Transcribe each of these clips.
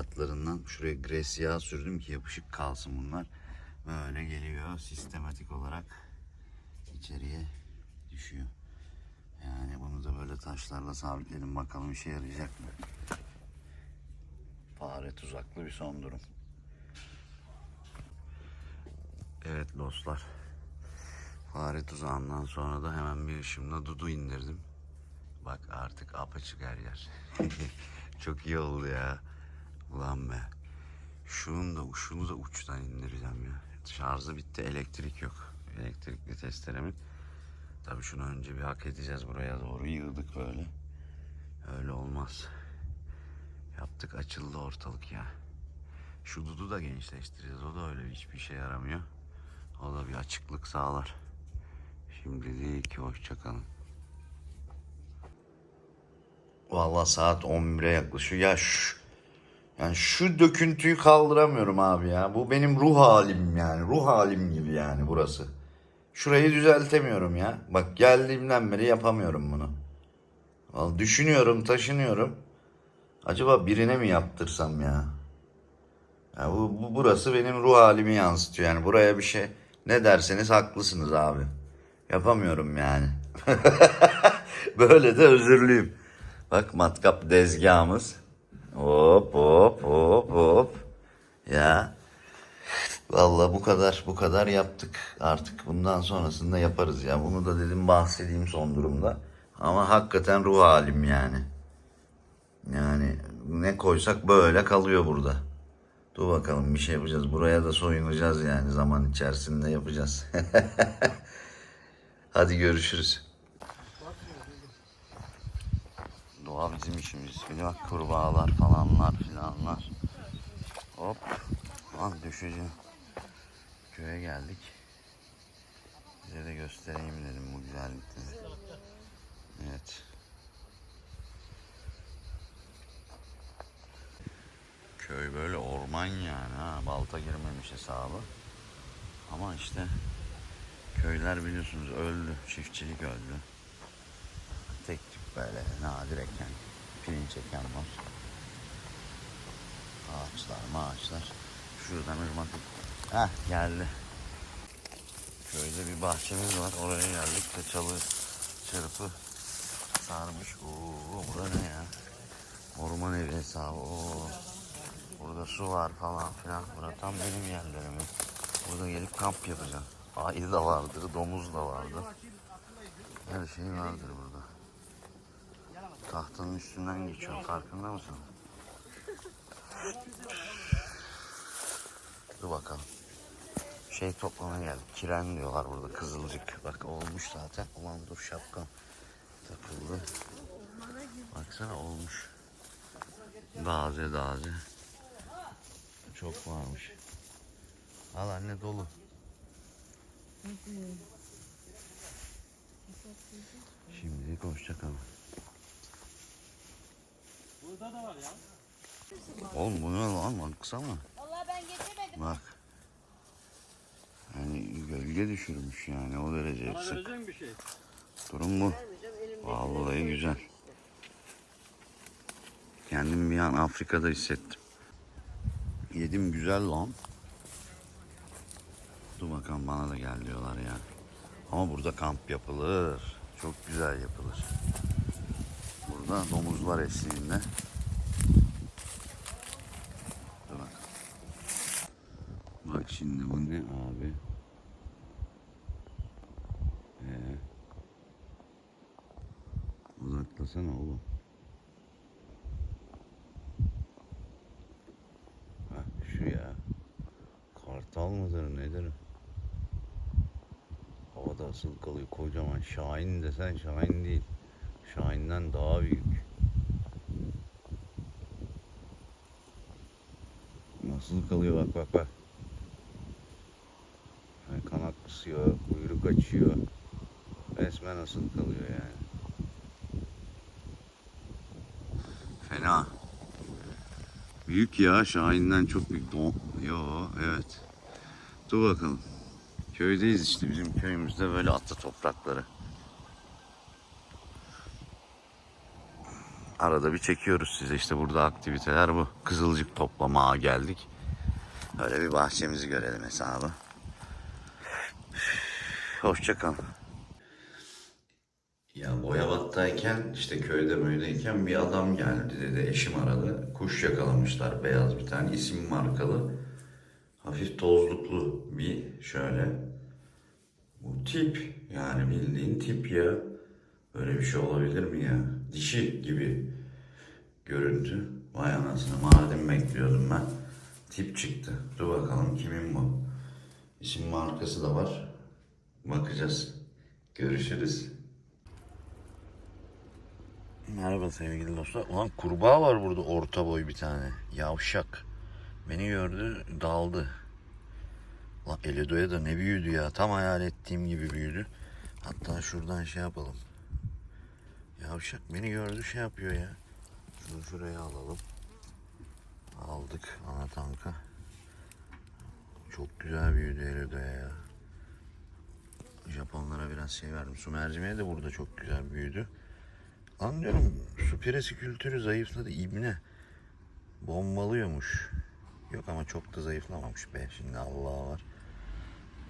abi icatlarından şuraya gres yağı sürdüm ki yapışık kalsın bunlar. Böyle geliyor sistematik olarak içeriye düşüyor. Yani bunu da böyle taşlarla sabitledim bakalım işe yarayacak mı? Fare tuzaklı bir son durum. Evet dostlar. Fare tuzağından sonra da hemen bir ışımla dudu indirdim. Bak artık apaçık her yer. Çok iyi oldu ya. Ulan be. Şunu da, şunu da uçtan indireceğim ya. Şarjı bitti elektrik yok. Elektrikli testeremin. Tabii şunu önce bir hak edeceğiz buraya doğru yığdık böyle. Öyle olmaz. Yaptık açıldı ortalık ya. Şu dudu da gençleştireceğiz. O da öyle hiçbir işe yaramıyor. O da bir açıklık sağlar. Şimdilik hoşçakalın. Vallahi saat 11'e yaklaşıyor. Ya şu, yani şu döküntüyü kaldıramıyorum abi ya. Bu benim ruh halim yani. Ruh halim gibi yani burası. Şurayı düzeltemiyorum ya. Bak geldiğimden beri yapamıyorum bunu. Vallahi düşünüyorum, taşınıyorum. Acaba birine mi yaptırsam ya? ya bu, bu burası benim ruh halimi yansıtıyor. Yani buraya bir şey ne derseniz haklısınız abi. Yapamıyorum yani. Böyle de özürlüyüm. Bak matkap dezgahımız. Hop hop hop hop. Ya. Vallahi bu kadar bu kadar yaptık. Artık bundan sonrasında yaparız ya. Bunu da dedim bahsedeyim son durumda. Ama hakikaten ruh halim yani. Yani ne koysak böyle kalıyor burada. Dur bakalım bir şey yapacağız. Buraya da soyunacağız yani zaman içerisinde yapacağız. Hadi görüşürüz. Doğa bizim işimiz. Bir bak kurbağalar falanlar filanlar. Hop. Lan düşeceğim. Köye geldik. Size de göstereyim dedim bu güzellikleri. Evet. Köy böyle orman yani ha. Balta girmemiş hesabı. Ama işte köyler biliyorsunuz öldü. Çiftçilik öldü. Böyle nadir eken, pirinç eken var. Ağaçlar ağaçlar. Şuradan ırmak. Heh geldi. Köyde bir bahçemiz var. Oraya geldik de çalı çırpı sarmış. Oo, burada ne ya? Orman evi hesabı. Oo. Burada su var falan filan. Burada tam benim yerlerim. Burada gelip kamp yapacağım. Ayı da vardır, domuz da vardır. Her şey vardır burada. Tahtanın üstünden geçiyor. Farkında mısın? Dur bakalım. Şey toplamaya geldik. Kiren diyorlar burada. Kızılcık. Bak olmuş zaten. Ulan dur şapkam takıldı. Baksana olmuş. Daze daze. Çok varmış. Al anne dolu. Şimdilik hoşçakalın. Burada da var ya. Oğlum bu ne lan? Baksana. Vallahi ben getirmedim. Bak. Yani gölge düşürmüş yani o derece Bana sık. vereceğim bir şey. Durum bu. Vallahi güzel. Kendimi bir an Afrika'da hissettim. Yedim güzel lan. Dur bakalım bana da gel diyorlar ya. Ama burada kamp yapılır. Çok güzel yapılır. Burada domuzlar eşliğinde. Bakalım. Bak şimdi bu ne abi? Ee, uzaklasana oğlum. Ha şu ya. Kartal mıdır nedir? Havada asıl kalıyor kocaman. Şahin desen Şahin değil. Şahin'den daha büyük. Nasıl kalıyor bak bak bak. Yani kanat kısıyor, kuyruk açıyor. Resmen asıl kalıyor yani. Fena. Büyük ya Şahin'den çok büyük. Don. Yo evet. Dur bakalım. Köydeyiz işte bizim köyümüzde böyle atlı toprakları. Arada bir çekiyoruz size. İşte burada aktiviteler bu. Kızılcık toplamaya geldik. Öyle bir bahçemizi görelim hesabı. Hoşçakalın. Ya Boyabat'tayken işte köyde böyleyken bir adam geldi dedi eşim aradı. Kuş yakalamışlar beyaz bir tane isim markalı. Hafif tozluklu bir şöyle. Bu tip yani bildiğin tip ya. Böyle bir şey olabilir mi ya? Dişi gibi görüntü. Vay anasını Mardin bekliyordum ben. Tip çıktı. Dur bakalım kimin bu? İsim markası da var. Bakacağız. Görüşürüz. Merhaba sevgili dostlar. Ulan kurbağa var burada orta boy bir tane. Yavşak. Beni gördü daldı. Lan Eledo'ya da ne büyüdü ya. Tam hayal ettiğim gibi büyüdü. Hatta şuradan şey yapalım. Yavşak beni gördü şey yapıyor ya. Şunu şuraya alalım. Aldık ana tanka. Çok güzel büyüdü Eledo'ya ya. Japonlara biraz şey verdim. Su mercimeği de burada çok güzel büyüdü. Lan diyorum su piresi kültürü zayıfladı ibne. Bombalıyormuş. Yok ama çok da zayıflamamış be. Şimdi Allah var.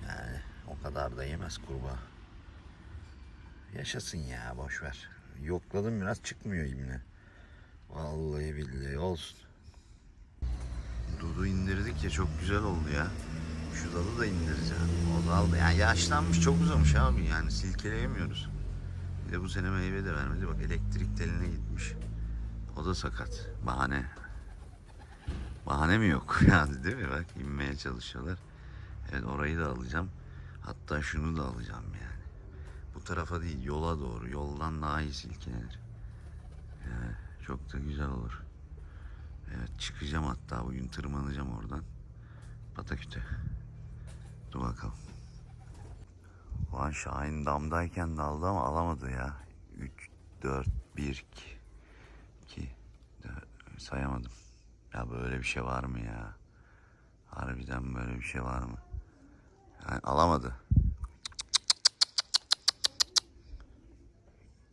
Yani o kadar da yemez kurbağa. Yaşasın ya boş ver. Yokladım biraz çıkmıyor ibne. Vallahi billahi olsun. Dudu indirdik ya çok güzel oldu ya. Şu dalı da indireceğim. O dal da yani yaşlanmış çok uzamış abi yani silkeleyemiyoruz. Bir de bu sene meyve de vermedi. Bak elektrik teline gitmiş. O da sakat. Bahane. Bahane mi yok yani değil mi? Bak inmeye çalışıyorlar. Evet orayı da alacağım. Hatta şunu da alacağım yani. Bu tarafa değil yola doğru. Yoldan daha iyi silkelenir. Yani çok da güzel olur. Evet çıkacağım hatta bugün tırmanacağım oradan. Pataküte. Dur bakalım. Ulan Şahin damdayken daldı ama alamadı ya. 3, 4, 1, 2, 2, 4, sayamadım. Ya böyle bir şey var mı ya? Harbiden böyle bir şey var mı? Yani alamadı.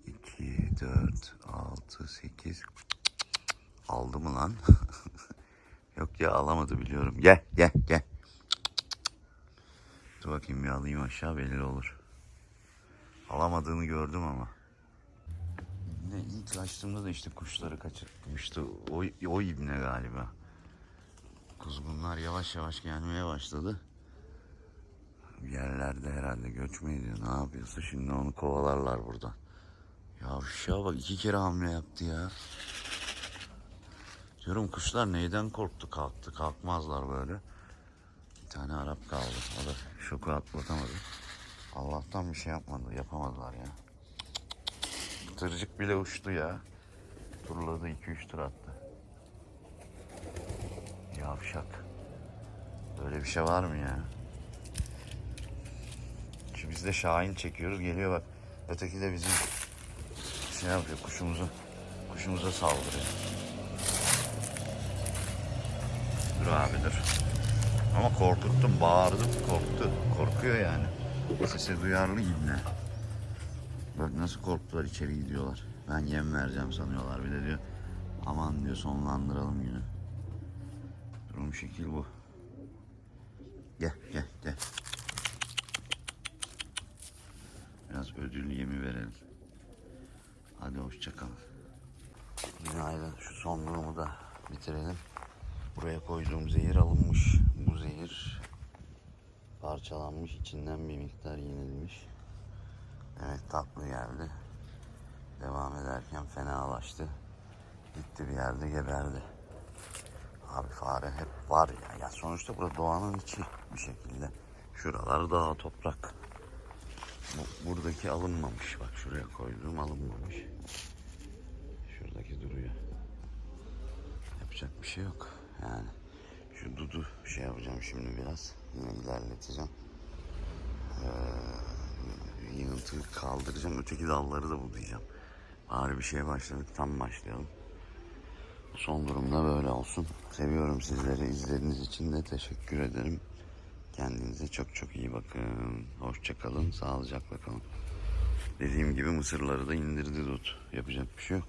2, 4, 6, 8. Aldı mı lan? Yok ya alamadı biliyorum. Gel gel gel. Dur bakayım bir alayım aşağı belli olur. Alamadığını gördüm ama. Ne ilk açtığımda da işte kuşları kaçırmıştı. O, o ibne galiba. Kuzgunlar yavaş yavaş gelmeye başladı. Yerlerde herhalde göçme ediyor. Ne yapıyorsa şimdi onu kovalarlar buradan. Ya şu bak iki kere hamle yaptı ya. Diyorum kuşlar neyden korktu kalktı. Kalkmazlar böyle. Bir tane Arap kaldı. O da şoku atlatamadı. Allah'tan bir şey yapmadı. Yapamadılar ya. Tırcık bile uçtu ya. Turladı 2-3 tur attı. Yavşak. Böyle bir şey var mı ya? Şu biz de Şahin çekiyoruz. Geliyor bak. Öteki de bizim şey yapıyor kuşumuzu. Kuşumuza saldırıyor. Dur abi dur. Ama korkuttum, bağırdım, korktu. Korkuyor yani. Sese duyarlı ibne. Bak nasıl korktular içeri gidiyorlar. Ben yem vereceğim sanıyorlar bir de diyor. Aman diyor sonlandıralım günü. Durum şekil bu. Gel gel gel. Biraz ödül yemi verelim. Hadi hoşçakalın. Günaydın. Şu son durumu da bitirelim. Buraya koyduğum zehir alınmış. Bu zehir parçalanmış. içinden bir miktar yenilmiş. Evet tatlı geldi. Devam ederken fenalaştı. Gitti bir yerde geberdi. Abi fare hep var ya. Ya sonuçta burada doğanın içi bir şekilde. Şuralar daha toprak. Bu, buradaki alınmamış. Bak şuraya koyduğum alınmamış. Şuradaki duruyor. Yapacak bir şey yok. Yani şu dudu şey yapacağım şimdi biraz. Yine ilerleteceğim. Ee, yığıntıyı kaldıracağım. Öteki dalları da budayacağım. Bari bir şeye başladık. Tam başlayalım. Son durumda böyle olsun. Seviyorum sizleri. İzlediğiniz için de teşekkür ederim. Kendinize çok çok iyi bakın. Hoşça kalın. Sağlıcakla kalın. Dediğim gibi mısırları da indirdi Dut. Yapacak bir şey yok.